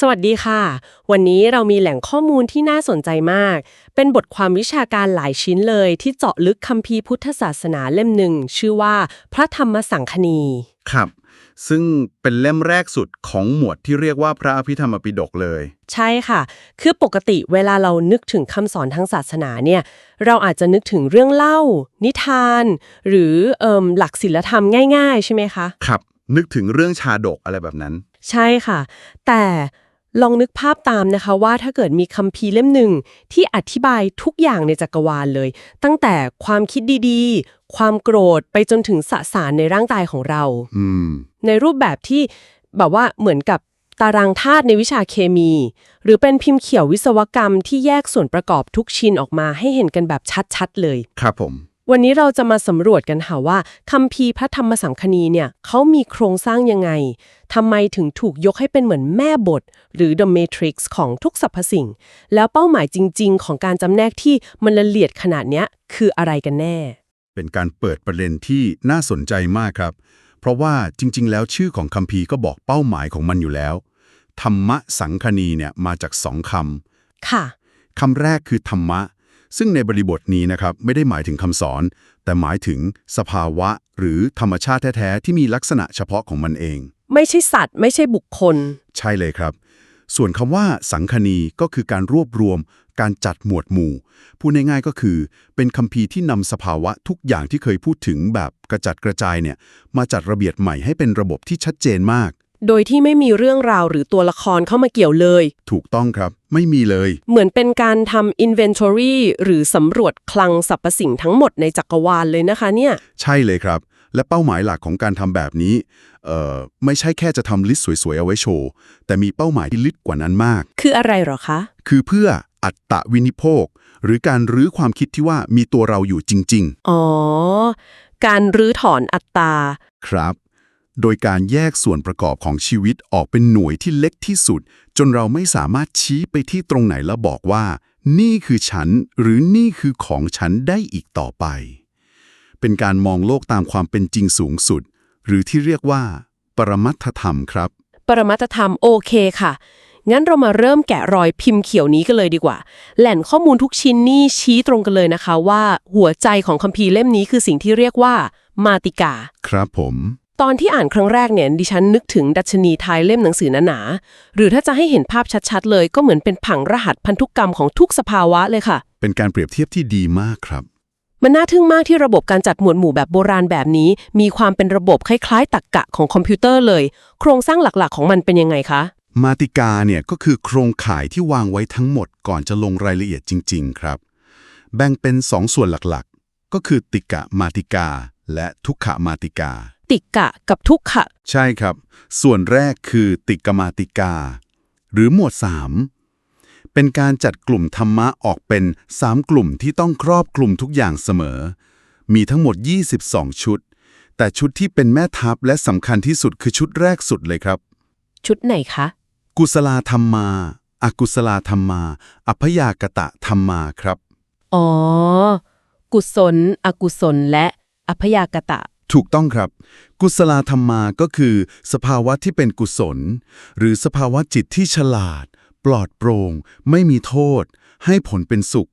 สวัสดีค่ะ วันนี้เรามีแหล่งข้อมูลที่น่าสนใจมาก เป็นบทความวิชาการหลายชิ้นเลย ที่เจาะลึกคัมภีร์พุทธศาสนาเล่มหนึ่ง ชื่อว่าพระธรรมสังคณี ครับ ซึ่งเป็นเล่มแรกสุดของหมวดที่เรียกว่าพระอภิธรรมปิฎกเลย ใช่ค่ะ คือปกติเวลาเรานึกถึงคำสอนทางศาสนาเนี่ย เราอาจจะนึกถึงเรื่องเล่า นิทาน หรือเอิ่มหลักศีลธรรมง่าย ๆ ใช่ไหมคะ ครับ นึกถึงเรื่องชาดกอะไรแบบนั้น ใช่ค่ะ แต่ ลองนึกภาพตามนะคะว่าถ้าเกิดมีคัมภีร์เล่มหนึ่งที่อธิบายทุกอย่างในจักรวาลเลย ตั้งแต่ความคิดดีๆ ความโกรธไปจนถึงสสารในร่างกายของเราอืมในรูปแบบที่แบบว่าเหมือนกับตารางธาตุในวิชาเคมี หรือเป็นพิมพ์เขียววิศวกรรมที่แยกส่วนประกอบทุกชิ้นออกมาให้เห็นกันแบบชัดๆเลย ครับผม วันนี้เราจะมาสำรวจกันค่ะว่าคัมภีร์พระธรรมสังคณีเนี่ยเขามีโครงสร้างยังไงทำไมถึงถูกยกให้เป็นเหมือนแม่บท หรือ The Matrix ของทุกสรรพสิ่ง แล้วเป้าหมายจริง ๆ ของการจำแนกที่มันละเอียดขนาดเนี้ยคืออะไรกันแน่ เป็นการเปิดประเด็นที่น่าสนใจมากครับ เพราะว่าจริง ๆ แล้วชื่อของคัมภีร์ก็บอกเป้าหมายของมันอยู่แล้ว ธรรมะสังคณีเนี่ยมาจากสองคค่ะำคำแรกคือธรรมะ ซึ่งในบริบทนี้นะครับไม่ได้หมายถึงคำสอน แต่หมายถึงสภาวะหรือธรรมชาติแท้ ๆ ที่มีลักษณะเฉพาะของมันเอง ไม่ใช่สัตว์ ไม่ใช่บุคคล ใช่เลยครับ ส่วนคำว่าสังคณีก็คือการรวบรวม การจัดหมวดหมู่ พูดง่ายๆก็คือ เป็นคัมภีร์ที่นำสภาวะทุกอย่างที่เคยพูดถึงแบบกระจัดกระจายเนี่ยมาจัดระเบียบใหม่ให้เป็นระบบที่ชัดเจนมาก โดยที่ไม่มีเรื่องราวหรือตัวละครเข้ามาเกี่ยวเลย ถูกต้องครับ ไม่มีเลย เหมือนเป็นการทำ inventory หรือสำรวจคลังสรรพสิ่งทั้งหมดในจักรวาลเลยนะคะเนี่ย ใช่เลยครับ และเป้าหมายหลักของการทำแบบนี้เอ่อไม่ใช่แค่จะทำลิสต์สวยๆเอาไว้โชว์ แต่มีเป้าหมายที่ลึกกว่านั้นมาก คืออะไรเหรอคะ คือเพื่ออัตตวินิโภคหรือการรื้อความคิดที่ว่ามีตัวเราอยู่จริงอ๋อ การรื้อถอนอัตตาๆครับ โดยการแยกส่วนประกอบของชีวิตออกเป็นหน่วยที่เล็กที่สุด จนเราไม่สามารถชี้ไปที่ตรงไหนแล้วบอกว่า นี่คือฉัน หรือนี่คือของฉันได้อีกต่อไป เป็นการมองโลกตามความเป็นจริงสูงสุด หรือที่เรียกว่า ปรมัตถธรรมครับ ปรมัตถธรรมโอเคค่ะ งั้นเรามาเริ่มแกะรอยพิมพ์เขียวนี้กันเลยดีกว่า แหล่งข้อมูลทุกชิ้นนี่ชี้ตรงกันเลยนะคะว่า หัวใจของคัมภีร์เล่มนี้คือสิ่งที่เรียกว่า มาติกา ครับผม ตอนที่อ่านครั้งแรกเนี่ยดิฉันนึกถึงดัชนีไทยเล่มหนังสือหนาๆหรือถ้าจะให้เห็นภาพชัดๆ เลยก็เหมือนเป็นผังรหัสพันธุกรรมของทุกสภาวะเลยค่ะ เป็นการเปรียบเทียบที่ดีมากครับ มันน่าทึ่งมากที่ระบบการจัดหมวดหมู่แบบโบราณแบบนี้ มีความเป็นระบบคล้ายๆตรรกกะของคอมพิวเตอร์เลย โครงสร้างหลักๆ ของมันเป็นยังไงคะ มาติกาเนี่ยก็คือโครงข่ายที่วางไว้ทั้งหมดก่อนจะลงรายละเอียดจริง ๆ ครับ แบ่งเป็นสองส่วนหลักๆ ก็คือติกะมาติกา และทุกขมาติกา ติกะกับทุกขะ ใช่ครับ ส่วนแรกคือติกมาติกา หรือหมวด 3 เป็นการจัดกลุ่มธรรมะออกเป็น 3 กลุ่มที่ต้องครอบกลุ่มทุกอย่างเสมอ มีทั้งหมด 22 ชุด แต่ชุดที่เป็นแม่ทัพและสำคัญที่สุดคือชุดแรกสุดเลยครับ ชุดไหนคะ กุศลธรรมา อกุศลธรรมา อัพยากตะธรรมาครับ อ๋อ กุศล อกุศลและอพยากตะ ถูกต้องครับ กุศลธรรมาก็คือ สภาวะที่เป็นกุศล หรือสภาวะจิตที่ฉลาด ปลอดโปร่งไม่มีโทษ ให้ผลเป็นสุข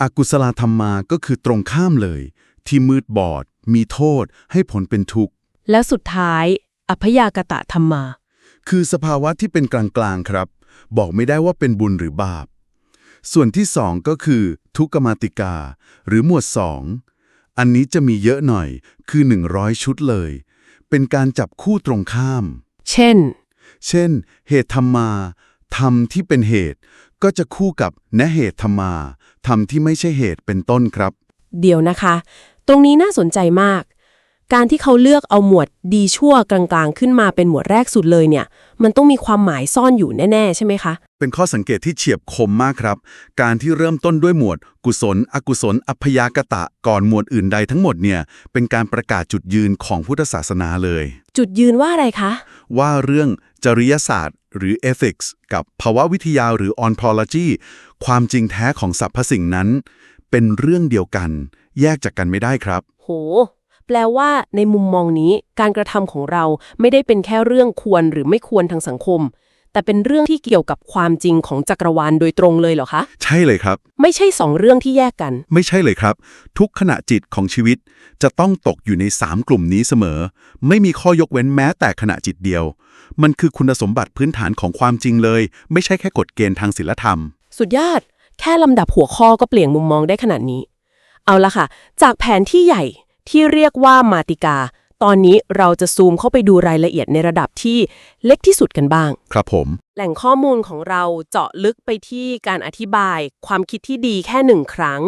อกุศลธรรมาก็คือตรงข้ามเลย ที่มืดบอด มีโทษ ให้ผลเป็นทุกข์ และสุดท้าย อพยากตะธรรมา คือสภาวะที่เป็นกลางๆครับ บอกไม่ได้ว่าเป็นบุญหรือบาป ส่วนที่สองก็คือ ทุกขมาติกา หรือหมวดสอง อันนี้จะมีเยอะหน่อยคือ 100 ชุดเลย เป็นการจับคู่ตรงข้าม เช่น เช่น เหตุธรรมาธรรมที่เป็นเหตุ ก็จะคู่กับนเหตุธรรมาธรรมที่ไม่ใช่เหตุเป็นต้นครับ เดี๋ยวนะคะ ตรงนี้น่าสนใจมาก การที่เขาเลือกเอาหมวดดีชั่วกลางๆ ขึ้นมาเป็นหมวดแรกสุดเลยเนี่ย มันต้องมีความหมายซ่อนอยู่แน่ ๆ ใช่ไหมคะ เป็นข้อสังเกตที่เฉียบคมมากครับ การที่เริ่มต้นด้วยหมวด กุศล อกุศล อัพยากตะ ก่อนหมวดอื่นใดทั้งหมดเนี่ย เป็นการประกาศจุดยืนของพุทธศาสนาเลย จุดยืนว่าอะไรคะ ว่าเรื่องจริยศาสตร์ หรือ ethics กับภาวะวิทยาหรือ ontology ความจริงแท้ของสรรพสิ่งนั้น เป็นเรื่องเดียวกัน แยกจากกันไม่ได้ครับ โห แปลว่า ในมุมมองนี้ การกระทำของเราไม่ได้เป็นแค่เรื่องควรหรือไม่ควรทางสังคม แต่เป็นเรื่องที่เกี่ยวกับความจริงของจักรวาลโดยตรงเลยเหรอคะ ใช่เลยครับ ไม่ใช่สองเรื่องที่แยกกัน ไม่ใช่เลยครับ ทุกขณะจิตของชีวิต จะต้องตกอยู่ใน 3 กลุ่มนี้เสมอ ไม่มีข้อยกเว้นแม้แต่ขณะจิตเดียว มันคือคุณสมบัติพื้นฐานของความจริงเลย ไม่ใช่แค่กฎเกณฑ์ทางศิลธรรม สุดยอด แค่ลำดับหัวข้อก็เปลี่ยนมุมมองได้ขนาดนี้ เอาละค่ะ จากแผนที่ใหญ่ ที่เรียกว่ามาติกา ตอนนี้เราจะซูมเข้าไปดูรายละเอียดในระดับที่เล็กที่สุดกันบ้าง ครับผม แหล่งข้อมูลของเราเจาะลึกไปที่การอธิบาย ความคิดที่ดีแค่หนึ่งครั้ง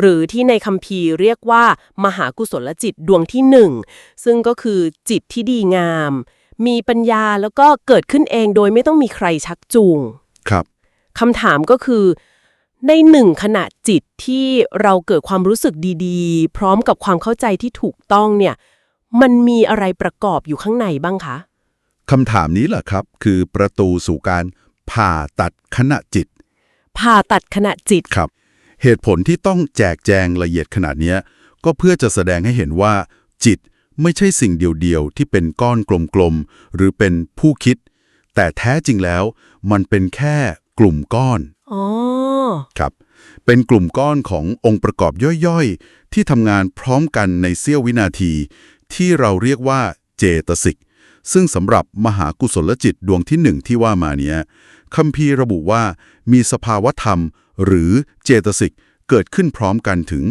หรือที่ในคัมภีร์เรียกว่า มหากุศลจิตดวงที่หนึ่งซึ่งก็คือจิตที่ดีงาม มีปัญญาแล้วก็เกิดขึ้นเองโดยไม่ต้องมีใครชักจูง ครับคำถามก็คือ ในหนึ่งขณะจิตที่เราเกิดความรู้สึกดีๆ พร้อมกับความเข้าใจที่ถูกต้องเนี่ย มันมีอะไรประกอบอยู่ข้างในบ้างคะคำถามนี้แหละครับ คือประตูสู่การผ่าตัดขณะจิต ผ่าตัดขณะจิตครับ เหตุผลที่ต้องแจกแจงละเอียดขนาดเนี้ยก็เพื่อจะแสดงให้เห็นว่า จิตไม่ใช่สิ่งเดียวๆที่เป็นก้อนกลมๆหรือเป็นผู้คิด แต่แท้จริงแล้ว มันเป็นแค่กลุ่มก้อน อ๋อ ครับ เป็นกลุ่มก้อนขององค์ประกอบย่อยๆ ที่ทำงานพร้อมกันในเสี้ยววินาที ที่เราเรียกว่าเจตสิก ซึ่งสำหรับมหากุศลจิตดวงที่หนึ่งที่ว่ามาเนี้ยคัมภีร์ระบุว่ามีสภาวธรรม หรือเจตสิกเกิดขึ้นพร้อมกันถึง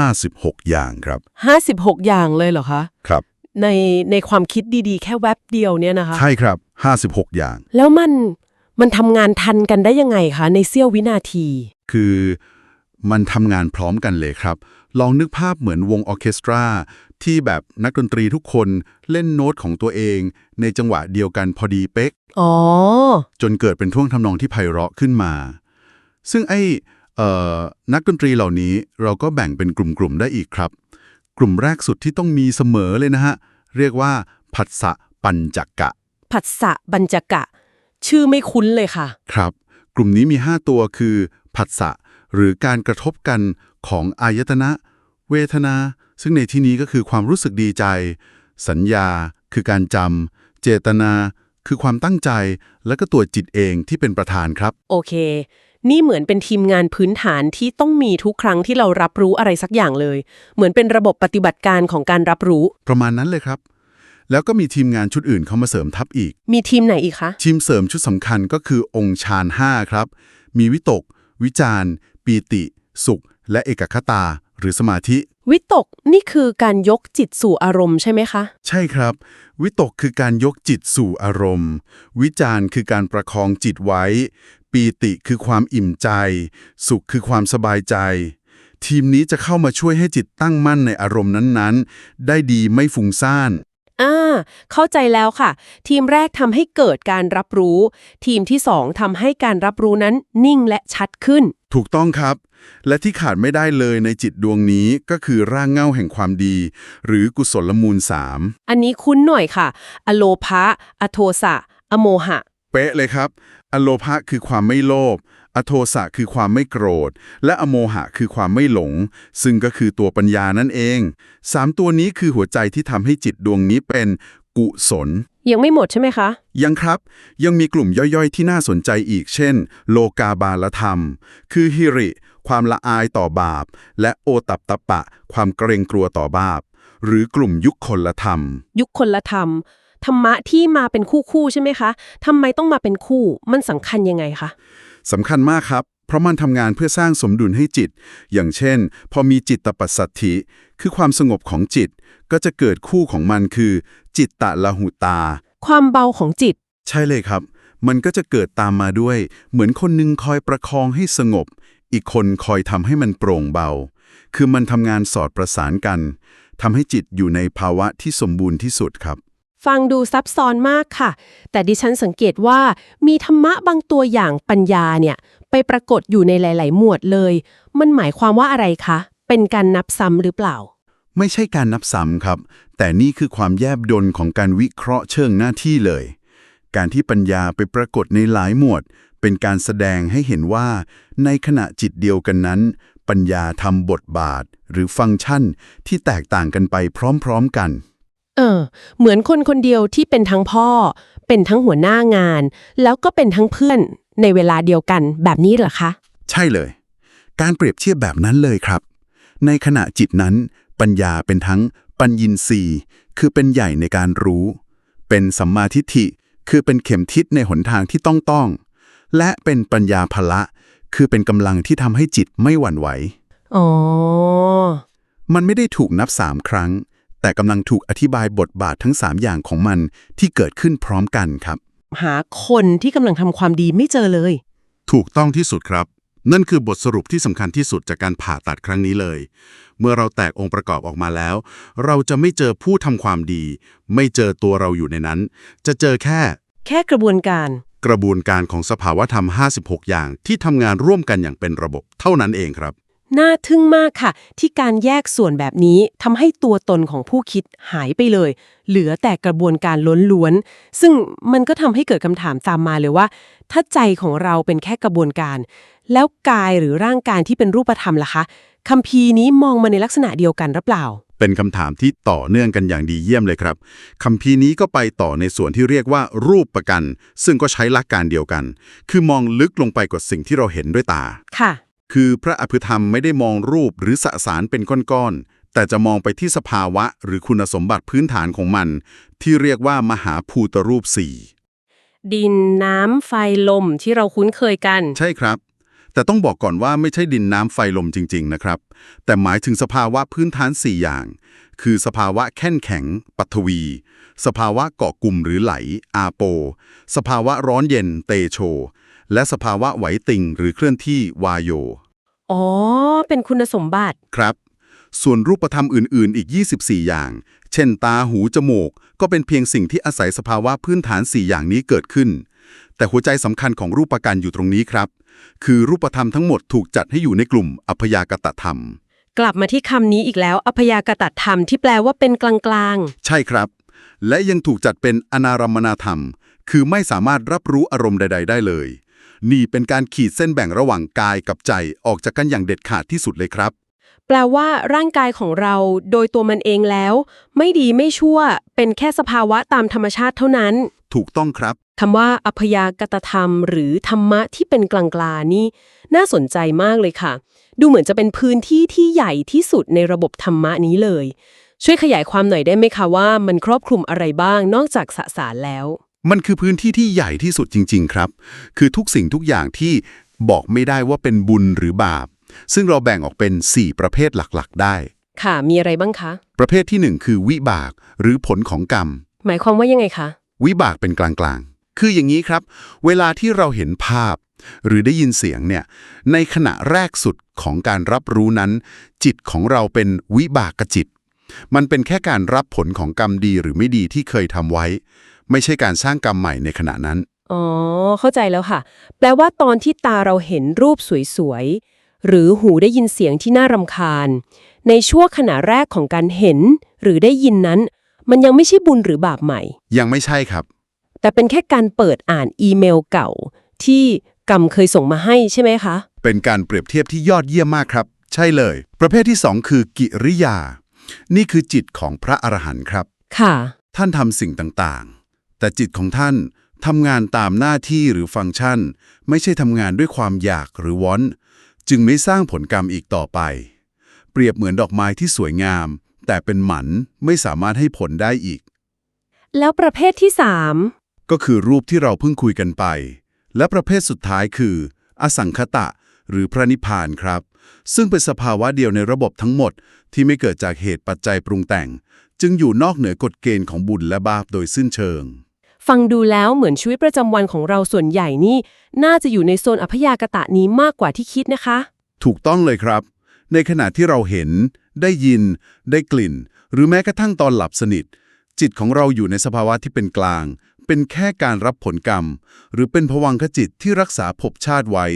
56 อย่างครับ 56 อย่างเลยเหรอคะ ครับ ในในความคิดดีๆ แค่แวบเดียวเนี่ยนะคะ ใช่ครับ 56 อย่าง แล้วมัน มันทำงานทันกันได้ยังไงคะ ในเสี้ยววินาที คือมันทำงานพร้อมกันเลยครับ ลองนึกภาพเหมือนวงออร์เคสตรา ที่แบบนักดนตรีทุกคนเล่นโน้ตของตัวเอง ในจังหวะเดียวกันพอดีเป๊กอ๋อ จนเกิดเป็นท่วงทำนองที่ไพเราะขึ้นมา ซึ่งไอ้เอ่อนักดนตรีเหล่านี้เราก็แบ่งเป็นกลุ่มๆได้อีกครับ กลุ่มแรกสุดที่ต้องมีเสมอเลยนะฮะ เรียกว่าผัสสะปัญจักกะผัสสะบัญจกะ ชื่อไม่คุ้นเลยค่ะ ครับ กลุ่มนี้มี 5 ตัวคือ ผัสสะ หรือการกระทบกันของอายตนะ เวทนา ซึ่งในที่นี้ก็คือความรู้สึกดีใจ สัญญา คือการจำ เจตนา คือความตั้งใจ และก็ตัวจิตเองที่เป็นประธานครับ โอเค นี่เหมือนเป็นทีมงานพื้นฐานที่ต้องมีทุกครั้งที่เรารับรู้อะไรสักอย่างเลย เหมือนเป็นระบบปฏิบัติการของการรับรู้ ประมาณนั้นเลยครับ แล้วก็มีทีมงานชุดอื่นเข้ามาเสริมทัพอีก มีทีมไหนอีกคะ ทีมเสริมชุดสำคัญก็คือองค์ฌาน5ครับ มีวิตก วิจารณ์ปีติ สุข และเอกคตา หรือสมาธิ วิตกนี่คือการยกจิตสู่อารมณ์ใช่ไหมคะ ใช่ครับ วิตกคือการยกจิตสู่อารมณ์ วิจารณ์คือการประคองจิตไว้ ปีติคือความอิ่มใจ สุขคือความสบายใจทีมนี้จะเข้ามาช่วยให้จิตตั้งมั่นในอารมณ์นั้นๆ ได้ดีไม่ฟุ้งซ่าน อ่า เข้าใจแล้วค่ะ ทีมแรกทำให้เกิดการรับรู้ ทีมที่สองทำให้การรับรู้นั้นนิ่งและชัดขึ้น ถูกต้องครับ และที่ขาดไม่ได้เลยในจิตดวงนี้ก็คือร่างเงาแห่งความดี หรือกุศลมูลสามอันนี้คุ้นหน่อยค่ะ อโลภะอโทสะ อโมหะ เป๊ะเลยครับ อโลภะคือความไม่โลภ อโทสะคือความไม่โกรธ และอโมหะคือความไม่หลง ซึ่งก็คือตัวปัญญานั่นเองสามตัวนี้คือหัวใจที่ทำให้จิตดวงนี้เป็นกุศล ยังไม่หมดใช่ไหมคะ ยังครับ ยังมีกลุ่มย่อยๆ ที่น่าสนใจอีก เช่น โลกาบาลธรรม คือฮิริ ความละอายต่อบาป และโอตัปตปะ ความเกรงกลัวต่อบาป หรือกลุ่มยุคคนละธรรม ยุคคนละธรรมธรรมะที่มาเป็นคู่คู่ๆใช่ไหมคะทำไมต้องมาเป็นคู่ มันสำคัญยังไงคะ สำคัญมากครับ เพราะมันทำงานเพื่อสร้างสมดุลให้จิต อย่างเช่น พอมีจิตตปัสสัทธิคือความสงบของจิต ก็จะเกิดคู่ของมันคือ จิตตะละหุตา ความเบาของจิต ใช่เลยครับ มันก็จะเกิดตามมาด้วย เหมือนคนหนึงคอยประคองให้สงบ อีกคนคอยทำให้มันโปร่งเบา คือมันทำงานสอดประสานกันทำให้จิตอยู่ในภาวะที่สมบูรณ์ที่สุดครับ ฟังดูซับซ้อนมากค่ะ แต่ดิฉันสังเกตว่ามีธรรมะบางตัวอย่างปัญญาเนี่ย ไปปรากฏอยู่ในหลาย ๆ หมวดเลย มันหมายความว่าอะไรคะ เป็นการนับซ้ำหรือเปล่า ไม่ใช่การนับซ้ำครับ แต่นี่คือความแยบยลของการวิเคราะห์เชิงหน้าที่เลย การที่ปัญญาไปปรากฏในหลายหมวด เป็นการแสดงให้เห็นว่า ในขณะจิตเดียวกันนั้น ปัญญาทำบทบาท หรือฟังก์ชันที่แตกต่างกันไปพร้อม ๆ กัน อเออ เหมือนคนคนเดียวที่เป็นทั้งพ่อ เป็นทั้งหัวหน้างาน แล้วก็เป็นทั้งเพื่อนในเวลาเดียวกันแบบนี้เหรอคะ ใช่เลย การเปรียบเทียบแบบนั้นเลยครับ ในขณะจิตนั้น ปัญญาเป็นทั้งปัญญินทรีย์คือเป็นใหญ่ในการรู้ เป็นสัมมาทิฏฐิ คือเป็นเข็มทิศในหนทางที่ต้องต้อง และเป็นปัญญาภละ คือเป็นกำลังที่ทำให้จิตไม่หวั่นไหว อ๋อ มันไม่ได้ถูกนับสามครั้ง แต่กำลังถูกอธิบายบทบาททั้งสามอย่างของมันที่เกิดขึ้นพร้อมกันครับ หาคนที่กำลังทำความดีไม่เจอเลย ถูกต้องที่สุดครับ นั่นคือบทสรุปที่สำคัญที่สุดจากการผ่าตัดครั้งนี้เลย เมื่อเราแตกองค์ประกอบออกมาแล้ว เราจะไม่เจอผู้ทำความดี ไม่เจอตัวเราอยู่ในนั้น จะเจอแค่ แค่กระบวนการ กระบวนการของสภาวธรรม 56 อย่างที่ทำงานร่วมกันอย่างเป็นระบบเท่านั้นเองครับ น่าทึ่งมากค่ะ ที่การแยกส่วนแบบนี้ทำให้ตัวตนของผู้คิดหายไปเลย เหลือแต่กระบวนการล้วนๆ ซึ่งมันก็ทำให้เกิดคำถามตามมาเลยว่า ถ้าใจของเราเป็นแค่กระบวนการ แล้วกายหรือร่างกายที่เป็นรูปธรรมล่ะคะคัมภีร์นี้มองมาในลักษณะเดียวกันหรือเปล่า เป็นคำถามที่ต่อเนื่องกันอย่างดีเยี่ยมเลยครับคำพีร์นี้ก็ไปต่อในส่วนที่เรียกว่ารูปประกัน ซึ่งก็ใช้หลักการเดียวกัน คือมองลึกลงไปกว่าสิ่งที่เราเห็นด้วยตาค่ะ คือพระอภิธรรมไม่ได้มองรูปหรือสสารเป็นก้อนๆ แต่จะมองไปที่สภาวะหรือคุณสมบัติพื้นฐานของมัน ที่เรียกว่ามหาภูตรูปสี่ดินน้ำไฟลมที่เราคุ้นเคยกัน ใช่ครับ แต่ต้องบอกก่อนว่าไม่ใช่ดินน้ำไฟลมจริง ๆ นะครับ แต่หมายถึงสภาวะพื้นฐาน 4 อย่าง คือสภาวะแข็งแข็ง ปัทวี สภาวะเกาะกลุ่มหรือไหล อาโป สภาวะร้อนเย็น เตโช และสภาวะไหวติงหรือเคลื่อนที่วายโย อ๋อ เป็นคุณสมบัติ ครับ ส่วนรูปธรรมอื่น ๆ อีก 24 อย่าง เช่นตาหูจมูก ก็เป็นเพียงสิ่งที่อาศัยสภาวะพื้นฐาน 4 อย่างนี้เกิดขึ้น แต่หัวใจสำคัญของรูปการอยู่ตรงนี้ครับ คือรูปธรรมทั้งหมดถูกจัดให้อยู่ในกลุ่มอัพยากตธรรม กลับมาที่คำนี้อีกแล้วอพยากตธรรมที่แปลว่าเป็นกลางใช่ครับ และยังถูกจัดเป็นอนารมนาธรรม คือไม่สามารถรับรู้อารมณ์ใด ๆ ได้เลย นี่เป็นการขีดเส้นแบ่งระหว่างกายกับใจออกจากกันอย่างเด็ดขาดที่สุดเลยครับๆแปลว่าร่างกายของเราโดยตัวมันเองแล้ว ไม่ดีไม่ชั่ว เป็นแค่สภาวะตามธรรมชาติเท่านั้น ถูกต้องครับคำว่าอพยากตธรรม หรือธรรมะที่เป็นกลางๆนี่ น่าสนใจมากเลยค่ะ ดูเหมือนจะเป็นพื้นที่ที่ใหญ่ที่สุดในระบบธรรมะนี้เลย ช่วยขยายความหน่อยได้ไหมคะว่ามันครอบคลุมอะไรบ้างนอกจากสสารแล้ว มันคือพื้นที่ที่ใหญ่ที่สุดจริง ๆ ครับ คือทุกสิ่งทุกอย่างที่บอกไม่ได้ว่าเป็นบุญหรือบาป ซึ่งเราแบ่งออกเป็น 4 ประเภทหลักๆ ได้ ค่ะ มีอะไรบ้างคะ ประเภทที่ 1 คือวิบากหรือผลของกรรม หมายความว่ายังไงคะ วิบากเป็นกลางๆ คืออย่างนี้ครับ เวลาที่เราเห็นภาพ หรือได้ยินเสียงเนี่ย ในขณะแรกสุดของการรับรู้นั้น จิตของเราเป็นวิบากจิต มันเป็นแค่การรับผลของกรรมดีหรือไม่ดีที่เคยทำไว้ ไม่ใช่การสร้างกรรมใหม่ในขณะนั้น อ๋อ เข้าใจแล้วค่ะ แปลว่าตอนที่ตาเราเห็นรูปสวยๆ หรือหูได้ยินเสียงที่น่ารำคาญ ในช่วงขณะแรกของการเห็น หรือได้ยินนั้น มันยังไม่ใช่บุญหรือบาปใหม่ ยังไม่ใช่ครับ แต่เป็นแค่การเปิดอ่านอีเมลเก่า ที่กรรมเคยส่งมาให้ใช่ไหมคะ เป็นการเปรียบเทียบที่ยอดเยี่ยมมากครับ ใช่เลย ประเภทที่2คือกิริยา นี่คือจิตของพระอรหันต์ครับ ค่ะ ท่านทำสิ่งต่างๆ แต่จิตของท่านทำงานตามหน้าที่หรือฟังก์ชัน ไม่ใช่ทำงานด้วยความอยากหรือวอนจึงไม่สร้างผลกรรมอีกต่อไป เปรียบเหมือนดอกไม้ที่สวยงาม แต่เป็นหมันไม่สามารถให้ผลได้อีก แล้วประเภทที่สามก็คือรูปที่เราเพิ่งคุยกันไป และประเภทสุดท้ายคือ อสังคตะ หรือพระนิพพานครับ ซึ่งเป็นสภาวะเดียวในระบบทั้งหมด ที่ไม่เกิดจากเหตุปัจจัยปรุงแต่ง จึงอยู่นอกเหนือกฎเกณฑ์ของบุญและบาปโดยสิ้นเชิง ฟังดูแล้วเหมือนชีวิตประจำวันของเราส่วนใหญ่นี่ น่าจะอยู่ในโซนอพยากตะนี้มากกว่าที่คิดนะคะ ถูกต้องเลยครับ ในขณะที่เราเห็น ได้ยิน ได้กลิ่น หรือแม้กระทั่งตอนหลับสนิท จิตของเราอยู่ในสภาวะที่เป็นกลาง เป็นแค่การรับผลกรรม หรือเป็นภวังคจิตที่รักษาภพชาติไว้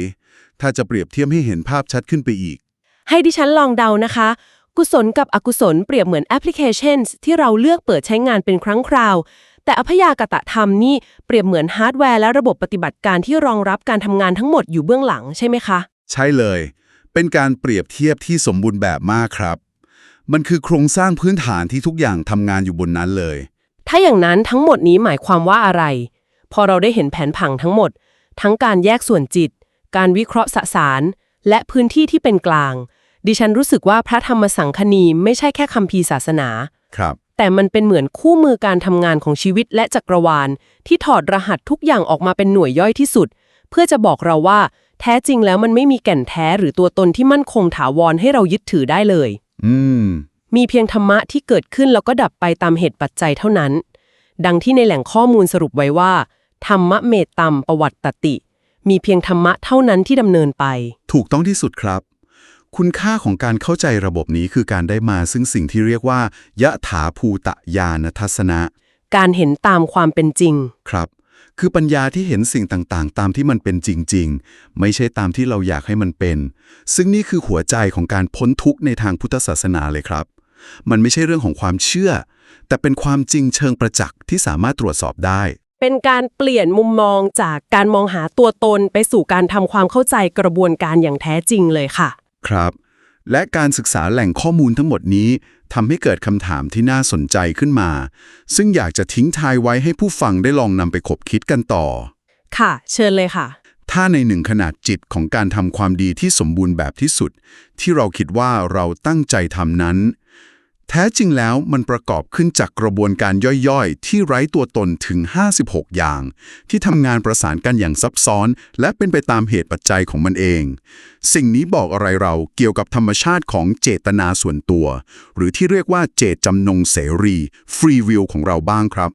ถ้าจะเปรียบเทียบให้เห็นภาพชัดขึ้นไปอีก ให้ดิฉันลองเดานะคะ กุศลกับอกุศลเปรียบเหมือนแอปพลิเคชันที่เราเลือกเปิดใช้งานเป็นครั้งคราว แต่อพยากตะธรรมนี่เปรียบเหมือนฮาร์ดแวร์และระบบปฏิบัติการที่รองรับการทำงานทั้งหมดอยู่เบื้องหลังใช่ไหมคะ ใช่เลย เป็นการเปรียบเทียบที่สมบูรณ์แบบมากครับ มันคือโครงสร้างพื้นฐานที่ทุกอย่างทำงานอยู่บนนั้นเลย ถ้าอย่างนั้นทั้งหมดนี้หมายความว่าอะไร พอเราได้เห็นแผนผังทั้งหมด ทั้งการแยกส่วนจิต การวิเคราะห์สสาร และพื้นที่ที่เป็นกลาง ดิฉันรู้สึกว่าพระธรรมสังคณีไม่ใช่แค่คัมภีร์ศาสนา ครับ แต่มันเป็นเหมือนคู่มือการทำงานของชีวิตและจักรวาล ที่ถอดรหัสทุกอย่างออกมาเป็นหน่วยย่อยที่สุด เพื่อจะบอกเราว่า แท้จริงแล้วมันไม่มีแก่นแท้หรือตัวตนที่มั่นคงถาวรให้เรายึดถือได้เลย อืม มีเพียงธรรมะที่เกิดขึ้นแล้วก็ดับไปตามเหตุปัจจัยเท่านั้น ดังที่ในแหล่งข้อมูลสรุปไว้ว่า ธรรมะเมตตัมประวัติตติ มีเพียงธรรมะเท่านั้นที่ดำเนินไป ถูกต้องที่สุดครับ คุณค่าของการเข้าใจระบบนี้คือการได้มาซึ่งสิ่งที่เรียกว่ายะถาภูตะญาณทัศนะ การเห็นตามความเป็นจริง ครับ คือปัญญาที่เห็นสิ่งต่างๆ ตามที่มันเป็นจริง ๆ ไม่ใช่ตามที่เราอยากให้มันเป็น ซึ่งนี่คือหัวใจของการพ้นทุกข์ในทางพุทธศาสนาเลยครับ มันไม่ใช่เรื่องของความเชื่อ แต่เป็นความจริงเชิงประจักษ์ที่สามารถตรวจสอบได้ เป็นการเปลี่ยนมุมมองจากการมองหาตัวตนไปสู่การทำความเข้าใจกระบวนการอย่างแท้จริงเลยค่ะ ครับ และการศึกษาแหล่งข้อมูลทั้งหมดนี้ทำให้เกิดคำถามที่น่าสนใจขึ้นมา ซึ่งอยากจะทิ้งทายไว้ให้ผู้ฟังได้ลองนำไปคบคิดกันต่อ ค่ะ เชิญเลยค่ะ ถ้าในหนึ่งขนาดจิตของการทำความดีที่สมบูรณ์แบบที่สุด ที่เราคิดว่าเราตั้งใจทำนั้น แท้จริงแล้วมันประกอบขึ้นจากกระบวนการย่อยๆ ที่ไร้ตัวตนถึง 56 อย่าง ที่ทำงานประสานกันอย่างซับซ้อน และเป็นไปตามเหตุปัจจัยของมันเอง สิ่งนี้บอกอะไรเราเกี่ยวกับธรรมชาติของเจตนาส่วนตัว หรือที่เรียกว่าเจตจำนงเสรี free will ของเราบ้างครับ